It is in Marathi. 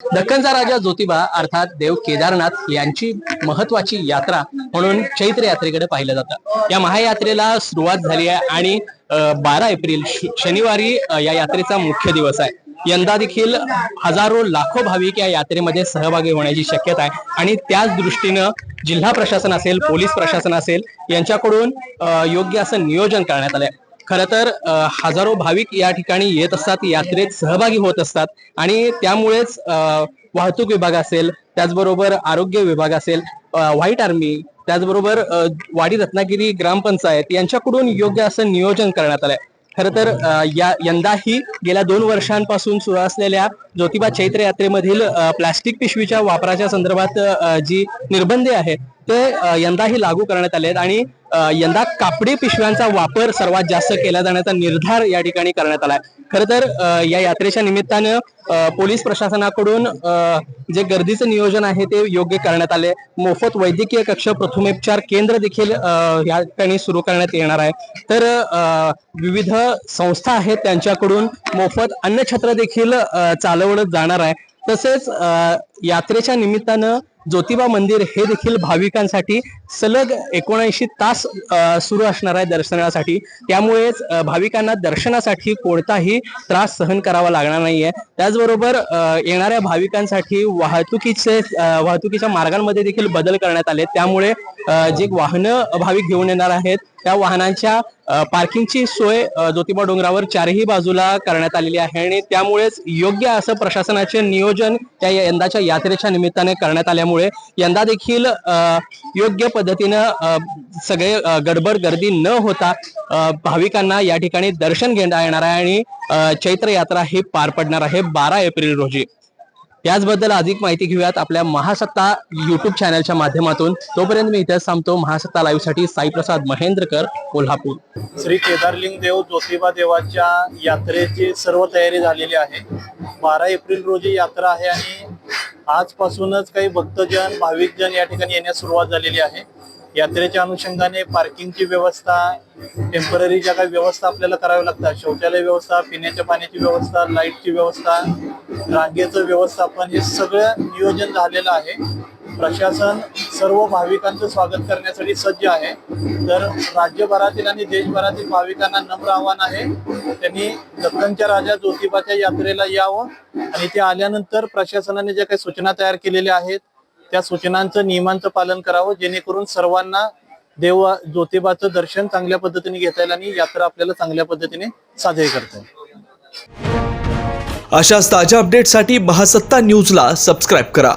दक्कनचा राजा ज्योतिबा अर्थात देव केदारनाथ यांची महत्वाची यात्रा म्हणून चैत्र यात्रेकडे पाहिलं जातं. या महायात्रेला सुरुवात झाली आहे आणि बारा एप्रिल शनिवारी या यात्रेचा मुख्य दिवस आहे. यंदा देखील हजारो लाखो भाविक या यात्रेमध्ये सहभागी होण्याची शक्यता आहे आणि त्याच दृष्टीनं जिल्हा प्रशासन असेल पोलीस प्रशासन असेल यांच्याकडून योग्य असं नियोजन करण्यात आलंय. खर तर हजारो भाविक या ठिकाणी येत असतात यात्रेत सहभागी होत असतात आणि त्यामुळेच वाहतूक विभाग असेल त्याचबरोबर आरोग्य विभाग असेल व्हाईट आर्मी त्याचबरोबर वाडी रत्नागिरी ग्रामपंचायत यांच्याकडून योग्य असं नियोजन करण्यात आलंय. खर तर या यंदाही गेल्या दोन वर्षांपासून सुरू असलेल्या ज्योतिबा चैत्र यात्रेमधील प्लास्टिक पिशवीच्या वापराच्या संदर्भात जी निर्बंधे आहेत ते यंदाही लागू करण्यात आले आहेत आणि यंदा कापडी पिशव्यांचा वापर सर्वात जास्त केला जाण्याचा निर्धार या ठिकाणी करण्यात आलाय. खर तर या यात्रेच्या निमित्तानं पोलीस प्रशासनाकडून जे गर्दीचं नियोजन आहे ते योग्य करण्यात आले. मोफत वैद्यकीय कक्ष प्रथमोपचार केंद्र देखील या ठिकाणी सुरू करण्यात येणार आहे. तर विविध संस्था आहेत त्यांच्याकडून मोफत अन्नछत्र देखील चालवलं जाणार आहे. तसेच यात्रेच्या निमित्तानं ज्योतिबा मंदिर हे देखील भाविकांसाठी सलग एकोणऐंशी तास सुरू असणार आहे दर्शनासाठी. त्यामुळेच भाविकांना दर्शनासाठी कोणताही त्रास सहन करावा लागणार नाहीये. त्याचबरोबर येणाऱ्या भाविकांसाठी वाहतुकीचे वाहतुकीच्या मार्गांमध्ये देखील बदल करण्यात आले त्यामुळे जे वाहनं भाविक घेऊन येणार आहेत त्या वाहनांच्या पार्किंगची सोय ज्योतिबा डोंगरावर चारही बाजूला करण्यात आलेली आहे. आणि त्यामुळेच योग्य असं प्रशासनाचे नियोजन त्या यंदाच्या यात्रेच्या निमित्ताने करण्यात आल्यामुळे यंदा देखील योग्य पद्धतीनं सगळे गडबड गर्दी न होता भाविकांना या ठिकाणी दर्शन घेता येणार आहे आणि चैत्र यात्रा ही पार पडणार आहे बारा एप्रिल रोजी. त्याचबद्दल अधिक माहिती घेऊयात आपल्या महासत्ता युट्यूब चॅनलच्या माध्यमातून. तोपर्यंत मी इथेच थांबतो. महासत्ता लाईव्हसाठी साईप्रसाद महेंद्रकर कोल्हापूर. श्री केदारलिंग देव ज्योतिबा देवाच्या यात्रेची सर्व तयारी झालेली आहे. बारा एप्रिल रोजी यात्रा आहे आणि आजपासूनच काही भक्तजन भाविकजन या ठिकाणी येण्यास सुरुवात झालेली आहे. यात्रेच्या अनुषंगाने पार्किंगची व्यवस्था टेंपररी ज्या काही व्यवस्था आपल्याला कराव्या लागतात शौचालय व्यवस्था पिण्याच्या पाण्याची व्यवस्था लाईटची व्यवस्था रांगेचं व्यवस्थापन हे सगळं नियोजन झालेलं आहे. प्रशासन सर्व भाविकांचं स्वागत करण्यासाठी सज्ज आहे. तर राज्यभरातील आणि देशभरातील भाविकांना नम्र आव्हान आहे. त्यांनी दत्तनच्या राजा ज्योतिबाच्या यात्रेला यावं आणि ते आल्यानंतर प्रशासनाने ज्या काही सूचना तयार केलेल्या आहेत त्या सूचनांचं नियमांचं पालन करावं जेणेकरून सर्वांना देव ज्योतिबाचं दर्शन चांगल्या पद्धतीने घेता येईल आणि यात्रा आपल्याला चांगल्या पद्धतीने साजरी करता येईल. अशाच ताज्या अपडेटसाठी महासत्ता न्यूजला सबस्क्राईब करा.